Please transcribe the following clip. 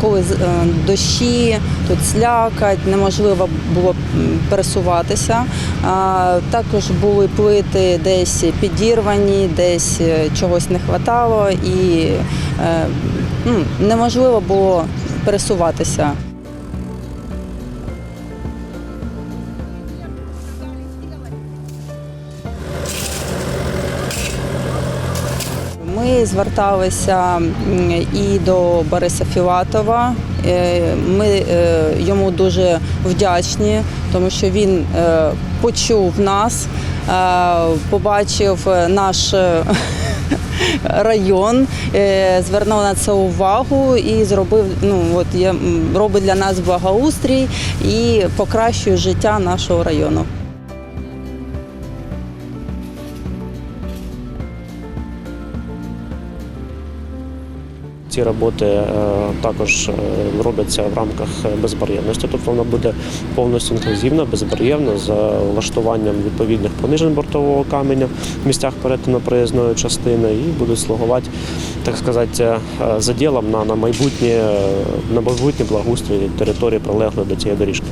Коли е, дощі, тут слякать, неможливо було пересуватися. Також були плити десь підірвані, десь е, чогось не вистачало і е, неможливо було пересуватися. Ми зверталися і до Бориса Філатова. Е, Ми е, йому дуже вдячні, тому що він е, почув нас, побачив наш район, звернув на це увагу і зробив ну от робить для нас благоустрій і покращує життя нашого району. Ці роботи е, також е, робляться в рамках безбар'єрності, тобто вона буде повністю інклюзивна, безбар'єрна з влаштуванням відповідних понижень бортового каменя в місцях перетину проїзної частини і будуть слугувати, так сказати, е, заділом на, на майбутнє на майбутнє благоустрій території прилеглої до цієї доріжки.